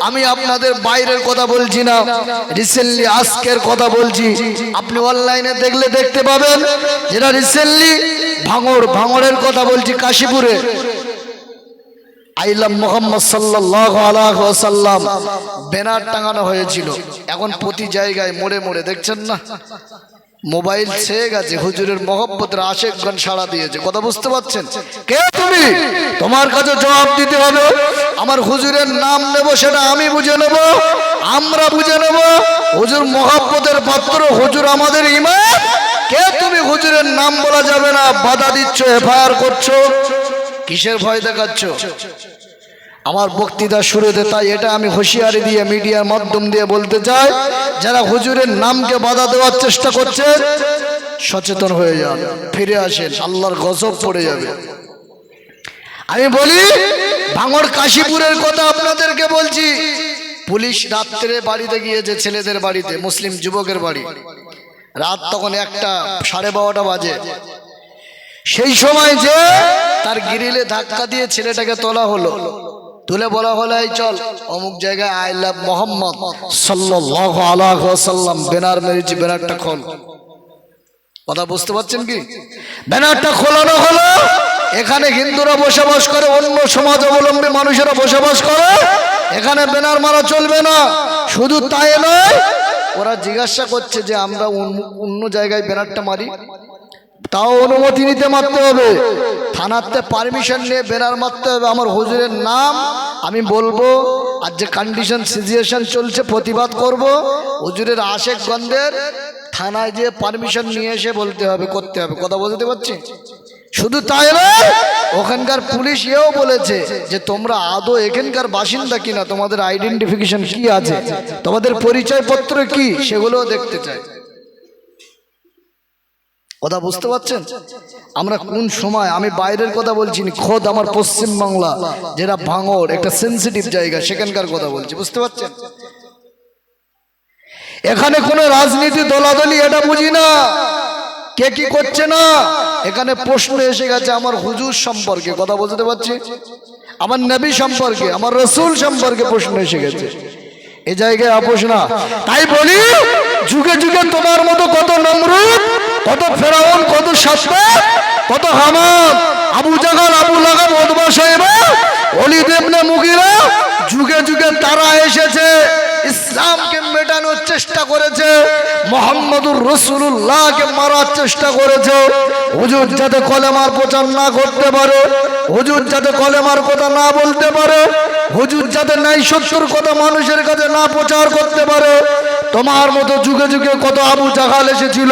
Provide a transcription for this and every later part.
আমি আপনাদের বাইরের কথা বলছি না। রিসেন্টলি আজকের কথা বলছি। আপনি অনলাইনে দেখলে দেখতে পাবেন যেটা রিসেন্টলি ভাঙর, ভাঙরের কথা বলছি কাশীপুরে। আইলাম মোহাম্মদ আলাহাল্লাম ব্যানার টাঙানো হয়েছিল। এখন প্রতি জায়গায় মোড়ে মোড়ে, দেখছেন না? মোবাইল ছেয়ে গেছে হুজুরের মহব্বতের আশেকগণ সাড়া দিয়েছে। কথা বুঝতে পারছেন? কে তুমি? তোমার কাছে জবাব দিতে হবে। আমার হুজুরের নাম নেব সেটা আমি বুঝে নেব আমরা বুঝে নেব। হুজুর মহব্বতের পাত্র হুজুর আমাদের ইমান কে তুমি? হুজুরের নাম বলা যাবে না। বাধা দিচ্ছ এফআইআর করছ। কিসের ভয় দেখাচ্ছ? আমার বক্তৃতা শুরুতে তাই এটা আমি হুঁশিয়ারি দিয়ে মিডিয়ার মাধ্যম দিয়ে বলতে চাই, যারা হুজুরের নামকে বাধা দেওয়ার চেষ্টা করছে, সচেতন হয়ে যান, ফিরে আসেন, আল্লাহর গজব পড়ে যাবে। আমি বলি, ভাঙড় কাশীপুরের কথা আপনাদেরকে বলছি, পুলিশ রাত্রে বাড়িতে গিয়েছে ছেলেদের বাড়িতে, মুসলিম যুবকের বাড়ি, রাত তখন একটা, সাড়ে বারোটা বাজে। সেই সময় যে তার গিরিলে ধাক্কা দিয়ে ছেলেটাকে তোলা হলো। তুলে বলা হলো, এই চল, অমুক জায়গায় আই লাভ মোহাম্মদ সাল্লাল্লাহু আলাইহি ওয়াসাল্লাম, ব্যানার মেরেছি, ব্যানারটা খোল। কথা বুঝতে পারছেন কি? ব্যানারটা খোলানো হলো, এখানে হিন্দুরা বসবাস করে, অন্য সমাজ অবলম্বী মানুষেরা বসবাস করে, এখানে ব্যানার মারা চলবে না। শুধু তাই নয়, ওরা জিজ্ঞাসা করছে যে আমরা অন্য- অন্য জায়গায় ব্যানারটা মারি। তাও অনুমতি নিতে মারতে হবে। থানাতে পারমিশন নিয়ে বেনার মারতে হবে। আমার হুজুরের নাম আমি বলব। আর যে কন্ডিশন সিচুয়েশন চলছে, প্রতিবাদ করব। হুজুরের আশেক গন্ধের থানায় যে পারমিশন নিয়ে এসে বলতে হবে, করতে হবে। কথা বলতে পারছি? শুধু তাই ওখানকার পুলিশ এও বলেছে যে তোমরা আদৌ এখানকার বাসিন্দা কিনা, তোমাদের আইডেন্টিফিকেশন কি আছে? তোমাদের পরিচয়পত্র কি? সেগুলোও দেখতে চাই। কথা বুঝতে পারছেন? আমরা কোন সময়, আমি বাইরের কথা বলছি খোদ আমার পশ্চিম বাংলা, যেটা ভাঙর একটা সেন্সিটিভ জায়গা, সেখানকার কথা বলছি, বুঝতে পারছেন? এখানে কোনো রাজনীতি দলাদলি, এটা বুঝি না। কে কি করছে না? এখানে প্রশ্ন এসে গেছে, আমার হুজুর সম্পর্কে, কথা বলতে পারছি? আমার নবী সম্পর্কে, আমার রসুল সম্পর্কে প্রশ্ন এসে গেছে। এ জায়গায় আপোষ না। তাই বলি, যুগে যুগে তোমার মতো কত নমরুদ, কত ফেরাউন, কত সাস্তা কত হামান আবু জাগাল, আবু লাগাব ওদবা সাহেবা অলি দেবনে মুগিরা যুগে যুগে তারা এসেছে, ইসলামকে মেটানোর চেষ্টা করেছে, মোহাম্মদুর রসুল্লাহকে মারার চেষ্টা করেছে। হুজুর যাতে কলেমার প্রচার না করতে পারে, হুজুর যাতে কলেমার কথা না বলতে পারে, হুজুর যাতে নাই সত্যর কথা মানুষের কাছে না প্রচার করতে পারে। তোমার মতো যুগে যুগে কত আবু জাগাল এসেছিল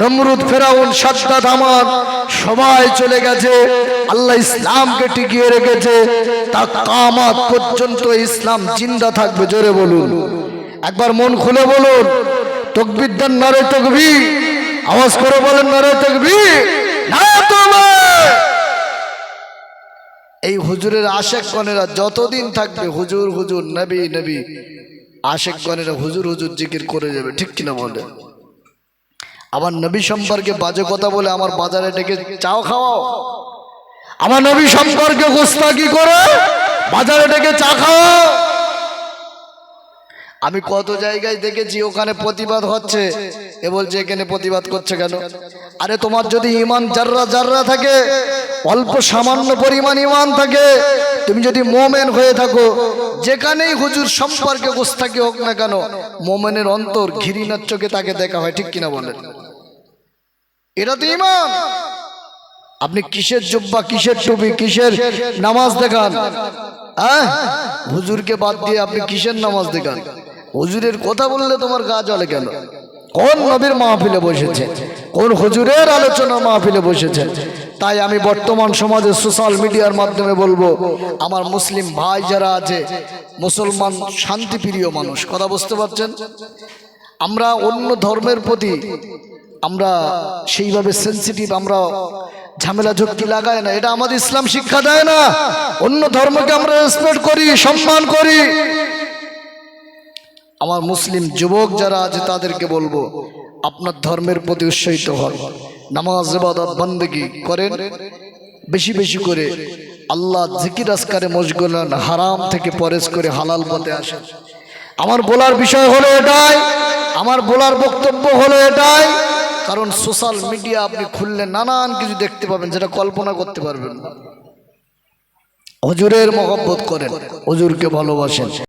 নমরুদ ফেরাউন সাদ্দাত আমার সবাই চলে গেছে। আল্লাহ ইসলামকে টিকিয়ে রেখেছে। তা কামাত পর্যন্ত ইসলাম জিন্দা থাকবে, জোরে বলুন। একবার মন খুলে বলুন, তকবির দেন নারে তকবি আওয়াজ করে বলেন, নারে তকবি এই হুজুরের আশেক গণেরা যতদিন থাকবে, হুজুর হুজুর, নবী নবী। আশেক গণেরা হুজুর হুজুর জিকির করে যাবে, ঠিক কিনা বলে আমার নবী সম্পর্কে বাজে কথা বলে আমার বাজারে ডেকে চাও খাওয়াও। আমার নবী সম্পর্কে গোস্তাকি করে? বাজারে ডেকে চা খাওয়াও। আমি কত জায়গায় দেখেছি ওখানে প্রতিবাদ হচ্ছে। এ বলছে এখানে প্রতিবাদ করছে কেন? আরে তোমার যদি ইমান জাররা জাররা থাকে অল্প সামান্য পরিমাণ ইমান থাকে তুমি যদি মোমেন হয়ে থাকো যেখানেই হুজুর সম্পর্কে গোস্তাকি হোক না কেন মোমেনের অন্তর ঘিরিনার চোখে তাকে দেখা হয় ঠিক কিনা বলেন? এটা তো ইমান আপনি কিসের জুব্বা, কিসের টুপি, কিসের নামাজ দেখান? হ্যাঁ? হুজুরকে বাদ দিয়ে আপনি কিসের নামাজ দেখান? হুজুরের কথা বললে তোমার গা জ্বলে কেন? কোন নবীর মাহফিলে বসেছে? কোন হুজুরের আলোচনা মাহফিলে বসেছে? তাই আমি বর্তমান সমাজে সোশ্যাল মিডিয়ার মাধ্যমে বলব, আমার মুসলিম ভাই যারা আছে, মুসলমান শান্তিপ্রিয় মানুষ, কথা বুঝতে পারছেন? আমরা অন্য ধর্মের প্রতি আমরা সেইভাবে সেন্সিটিভ আমরা ঝামেলা ঝক্কি লাগায় না। এটা আমাদের ইসলাম শিক্ষা দেয় না। অন্য ধর্মকে আমরা রেসপেক্ট করি, সম্মান করি। আমার মুসলিম যুবক যারা আছে, তাদেরকে বলব, আপনার ধর্মের প্রতি উৎসাহিত হন। নামাজ, ইবাদত, বন্দেগি করেন। বেশি বেশি করে আল্লাহ জিকির আসকারে মশগুল হারাম থেকে পরেশ করে হালাল পথে আসেন। আমার বলার বিষয় হলো এটাই, আমার বলার বক্তব্য হলো এটাই। কারণ সোশ্যাল মিডিয়া আপনি খুললে নানান কিছু দেখতে পাবেন যেটা কল্পনা করতে পারবেন হজুরের মহব্বত করেন, হজুরকে ভালোবাসেন।